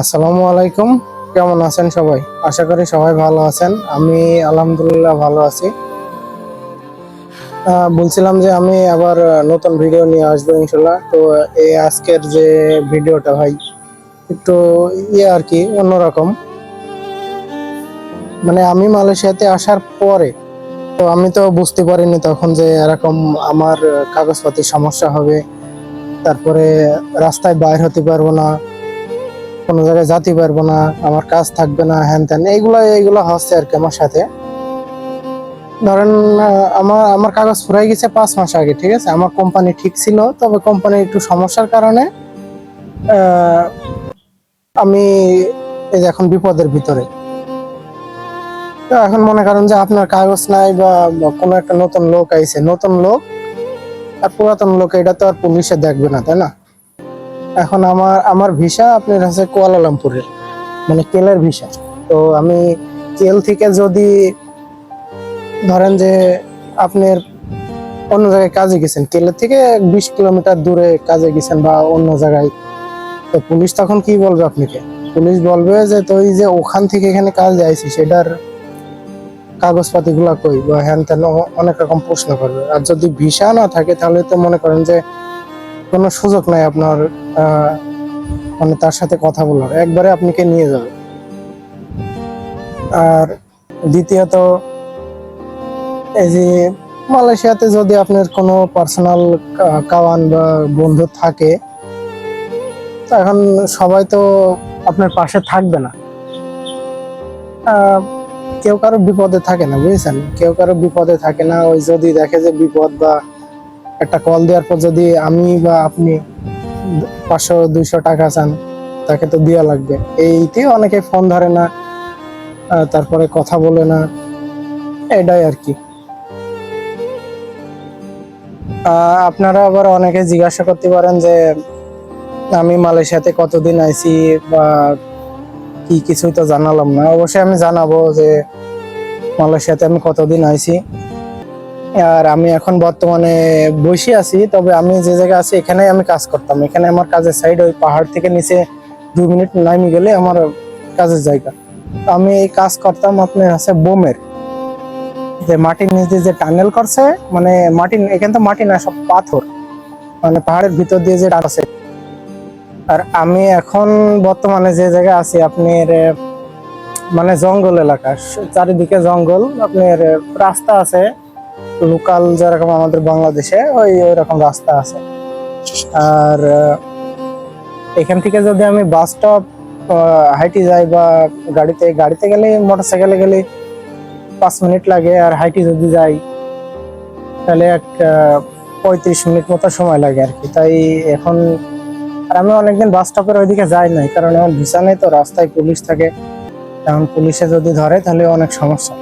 আসসালামু আলাইকুম। কেমন আছেন সবাই? আশা করি সবাই ভালো আছেন। আমি আলহামদুলিল্লাহ ভালো আছি। বলছিলাম যে আমি আবার নতুন ভিডিও নিয়ে আসব ইনশাল্লাহ তো এই আজকের যে ভিডিওটা ভাই, একটু ইয়ে আর কি, অন্যরকম। মানে আমি মালয়েশিয়াতে আসার পরে, তো আমি তো বুঝতে পারিনি তখন যে এরকম আমার কাগজপাতির সমস্যা হবে। তারপরে রাস্তায় বাইর হতে পারব না। কোনো জায়গায় যেতে পারব না, আমার কাজ থাকবে না, হ্যান ত্যান, এইগুলো এইগুলো হচ্ছে আর কি আমার সাথে। ধরেন আমার আমার কাগজ ফুরাই গেছে পাঁচ মাস আগে, ঠিক আছে? আমার কোম্পানি ঠিক ছিল, তবে কোম্পানির একটু সমস্যার কারণে আমি এই যে এখন বিপদের ভিতরে। তো এখন মনে করেন যে আপনার কাগজ নাই বা কোনো একটা নতুন লোক আইছে, নতুন লোক, আর পুরাতন লোক, এটা তো আর পুলিশে দেখবে না, তাই না? এখন আমার আমার ভিসা আপনার হচ্ছে কুয়ালালামপুরের মানে কেলের ভিসা। তো আমি কেল থেকে যদি ধরেন যে আপনার অন্য জায়গায় কাজে গেছেন কেলের থেকে বিশ কিলোমিটার দূরে কাজে গেছেন বা অন্য জায়গায়, তো পুলিশ তখন কি বলবে আপনাকে? পুলিশ বলবে যে তুই যে ওখান থেকে এখানে কাজ যাইছি সেটার কাগজপাতি গুলা কই? বা হ্যান ত্যান অনেক রকম প্রশ্ন করবে। আর যদি ভিসা না থাকে, তাহলে তো মনে করেন যে কোনো সুযোগ নাই আপনার মানে তার সাথে কথা বলার। একবারে আপনাকে নিয়ে যাবে। আর দ্বিতীয়ত, এই যে মালয়েশিয়াতে যদি আপনার কোনো পার্সোনাল কাওয়ান বা বন্ধু থাকে এখন সবাই তো আপনার পাশে থাকবে না। কেউ কারও বিপদে থাকে না, বুঝেছেন? কেউ কারও বিপদে থাকে না। ওই যদি দেখে যে বিপদ বা একটা কল দেওয়ার পর যদি আমি বা আপনি পাঁচশো, দুইশো টাকা চান, তাকে তো দেওয়া লাগবে। এইতে অনেকে ফোন ধরে না তারপরে কথা বলে না, এটাই আর কি। আপনারা আবার অনেকে জিজ্ঞাসা করতে পারেন যে, আমি মালয়েশিয়াতে কতদিন আইছি বা কি কিছুই তো জানালাম না। অবশ্যই আমি জানাব যে, মালয়েশিয়াতে আমি কতদিন আইছি। আর আমি এখন বর্তমানে বসে আছি, তবে আমি যে জায়গায় আছি এখানেই আমি কাজ করতাম। এখানে আমার কাজের সাইড ওই পাহাড় থেকে নিচে দু মিনিট নামি গেলে আমার কাজের জায়গা। আমি এই কাজ করতাম আপনার আছে বোমের। যে মাটির নিচে যে টানেল করছে মানে মাটি এখানে তো মাটি না, সব পাথর। মানে পাহাড়ের ভিতর দিয়ে যে আছে আর আমি এখন বর্তমানে যে জায়গায় আছি, আপনার মানে জঙ্গল এলাকা। চারিদিকে জঙ্গল, আপনার রাস্তা আছে। লোকাল যেরকম আমাদের বাংলাদেশে, ওই ওই রকম রাস্তা আছে। আর এখান থেকে যদি আমি বাস স্টপ হাইটে যাই বা গাড়িতে গাড়িতে গেলে মোটর সাইকেলে গেলে পাঁচ মিনিট লাগে। আর হাইটে যদি যাই, তাহলে এক পঁয়ত্রিশ মিনিট মতো সময় লাগে আর কি। তাই এখন, আর আমি অনেকদিন বাস স্টপের ওইদিকে যাই নাই, কারণ এখন ভিসা নেই তো রাস্তায় পুলিশ থাকে। এখন পুলিশে যদি ধরে, তাহলে অনেক সমস্যা।